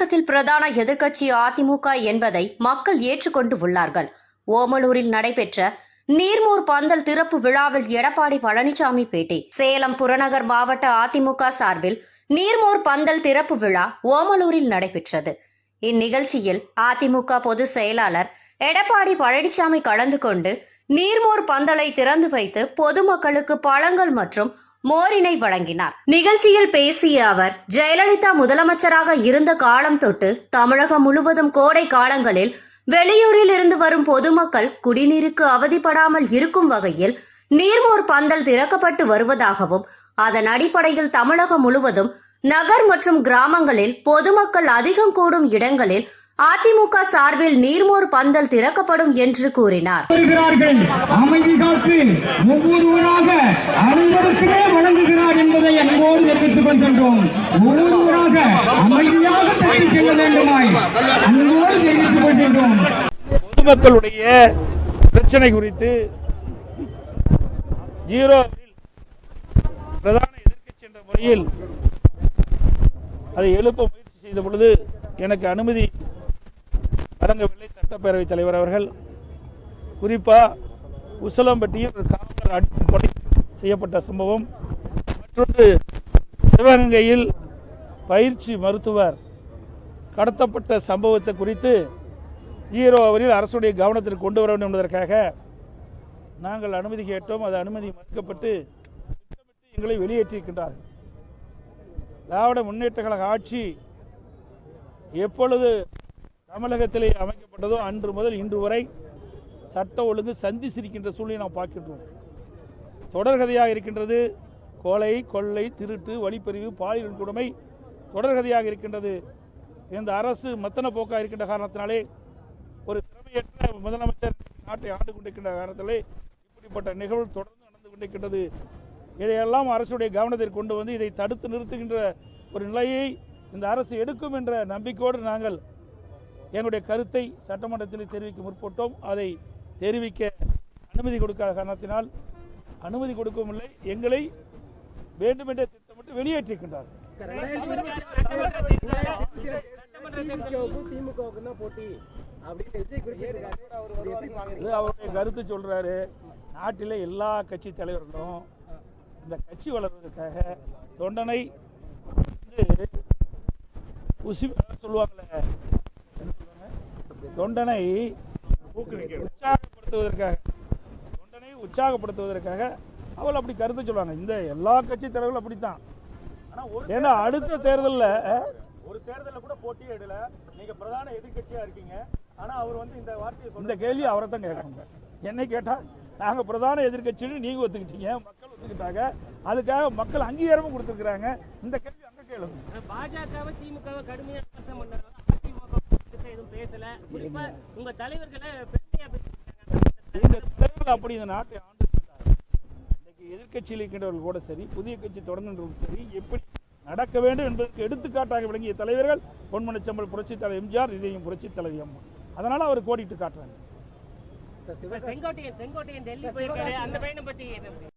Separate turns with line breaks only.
தமிழகத்தில் பிரதான எதிர்க்கட்சி அதிமுக என்பதை மக்கள் ஏற்றுக்கொண்டு உள்ளார்கள். ஓமலூரில் நடைபெற்ற நீர்மூர் பந்தல் திறப்பு விழாவில் எடப்பாடி பழனிசாமி பேட்டி. சேலம் புறநகர் மாவட்ட அதிமுக சார்பில் நீர்மூர் பந்தல் திறப்பு விழா ஓமலூரில் நடைபெற்றது. இந்நிகழ்ச்சியில் அதிமுக பொதுச் செயலாளர் எடப்பாடி பழனிசாமி கலந்து கொண்டு நீர்மூர் பந்தலை திறந்து வைத்து பொதுமக்களுக்கு பழங்கள் மற்றும் மோரினை வழங்கினார். நிகழ்ச்சியில் பேசிய அவர் ஜெயலலிதா முதலமைச்சராக இருந்த காலம் தொட்டு தமிழகம் முழுவதும் கோடை காலங்களில் வெளியூரில் இருந்து வரும் பொதுமக்கள் குடிநீருக்கு அவதிப்படாமல் இருக்கும் வகையில் நீர்மோர் பந்தல் திறக்கப்பட்டு வருவதாகவும் அதன் அடிப்படையில் தமிழகம் முழுவதும் நகர் மற்றும் கிராமங்களில் பொதுமக்கள் அதிகம் கூடும் இடங்களில் அதிமுக சார்பில் நீர்மோர் பந்தல் திறக்கப்படும் என்று கூறினார்.
வருகிறார்கள் அன்போடு தெரிவித்துக் கொள்கின்றோம் ஒவ்வொருவராக அமைதியாக தெரிவித்துக் கொள்ள வேண்டுமாய் அன்போடு தெரிவித்துக் கொள்கின்றோம்
பொதுமக்களுடைய பிரச்சனை குறித்து ஜீரோ பிரதான எதிர்க்கட்சி என்ற முறையில் அதை எழுப்ப முயற்சி செய்த பொழுது எனக்கு அனுமதி வழங்கவில்லை. சட்டப்பேரவைத் தலைவர் அவர்கள். குறிப்பாக உசலம்பட்டியில் ஒரு காவலர் அடிப்படை செய்யப்பட்ட சம்பவம். மற்றொன்று சிவகங்கையில் பயிற்சி மருத்துவர் கடத்தப்பட்ட சம்பவத்தை குறித்து ஜீரோ அவரில் அரசுடைய கவனத்திற்கு கொண்டு வர வேண்டும் என்பதற்காக நாங்கள் அனுமதி கேட்டோம். அது அனுமதி மறுக்கப்பட்டு திட்டமிட்டு எங்களை வெளியேற்றியிருக்கின்றார்கள். திராவிட முன்னேற்ற கழக ஆட்சி எப்பொழுது தமிழகத்திலே அமைக்கப்பட்டதோ அன்று முதல் இன்று வரை சட்ட ஒழுங்கு சந்தி சிரிக்கின்ற சூழ்நிலை நாம் பார்க்கின்றோம். தொடர்கதையாக இருக்கின்றது. கொலை கொள்ளை திருட்டு வழிப்பறிவு பாலியல் கொடுமை தொடர்கதையாக இருக்கின்றது. இந்த அரசு மத்தன போக்காக இருக்கின்ற காரணத்தினாலே ஒரு திறமையற்ற முதலமைச்சர் நாட்டை ஆண்டு கொண்டிருக்கின்ற காரணத்திலே இப்படிப்பட்ட நிகழ்வு தொடர்ந்து நடந்து கொண்டிருக்கின்றது. இதையெல்லாம் அரசுடைய கவனத்தில் கொண்டு வந்து இதை தடுத்து நிறுத்துகின்ற ஒரு நிலையை இந்த அரசு எடுக்கும் என்ற நம்பிக்கையோடு நாங்கள் எங்களுடைய கருத்தை சட்டமன்றத்தில் தெரிவிக்க முற்பட்டோம். அதை தெரிவிக்க அனுமதி கொடுக்காத காரணத்தினால் அனுமதி கொடுக்கவும் இல்லை. எங்களை வேண்டுமென்றே திட்டமிட்டு வெளியேற்றிருக்கின்றார் அவருடைய கருத்து சொல்றாரு. நாட்டிலே எல்லா கட்சி தலைவர்களும் இந்த கட்சி வளர்வதற்காக தொண்டனை வந்து உசி சொல்லுவாங்கல்ல? தொண்டனை உற்சாகப்படுத்துவதற்காக தொண்டனை உற்சாகப்படுத்துவதற்காக அவள் அப்படி கருத்து சொல்லுவாங்க. இந்த எல்லா கட்சி தலைவர்களும் அப்படித்தான். ஏன்னா அடுத்த தேர்தலில்
ஒரு தேர்தல்ல கூட போட்டியே இடல நீங்க பிரதான எதிர்க்கட்சியா இருக்கீங்க. ஆனா அவர் வந்து இந்த வார்த்தையை
இந்த கேள்வி அவரை தான் கேட்கறாங்க என்னை கேட்டா நாங்க பிரதான எதிர்க்கட்சின்னு நீங்க ஒத்துக்கிட்டீங்க மக்கள் ஒத்துக்கிட்டாங்க. அதுக்காக மக்கள் அங்கீகாரமும் கொடுத்துருக்காங்க இந்த கேள்வி அங்க கேளுங்க.
பாஜகவை திமுகவை கடுமையா விமர்சனம் பண்ணாங்க அதிமுக எதுவும் பேசல. உங்க தலைவர்களை பெருமையா பேசியிருக்காங்க.
இந்த தலைவர்கள் அப்படி இந்த நாட்டை. எதிர்கட்சியில் எதிர்க்கட்சியில் இருக்கின்றவர்கள் கூட சரி புதிய கட்சி தொடர்கின்றவர்கள் சரி எப்படி நடக்க வேண்டும் என்பதற்கு எடுத்துக்காட்டாக விளங்கிய தலைவர்கள் பொன்மனச்சம்பல் புரட்சி தலைவர் எம்ஜிஆர் இதையும் புரட்சி தலைவி அம்மா அதனால அவர் கோடிட்டு காட்டுறாங்க
செங்கோட்டையன் செங்கோட்டையன் டெல்லி போயிருக்காரு. அந்த பையனை பத்தி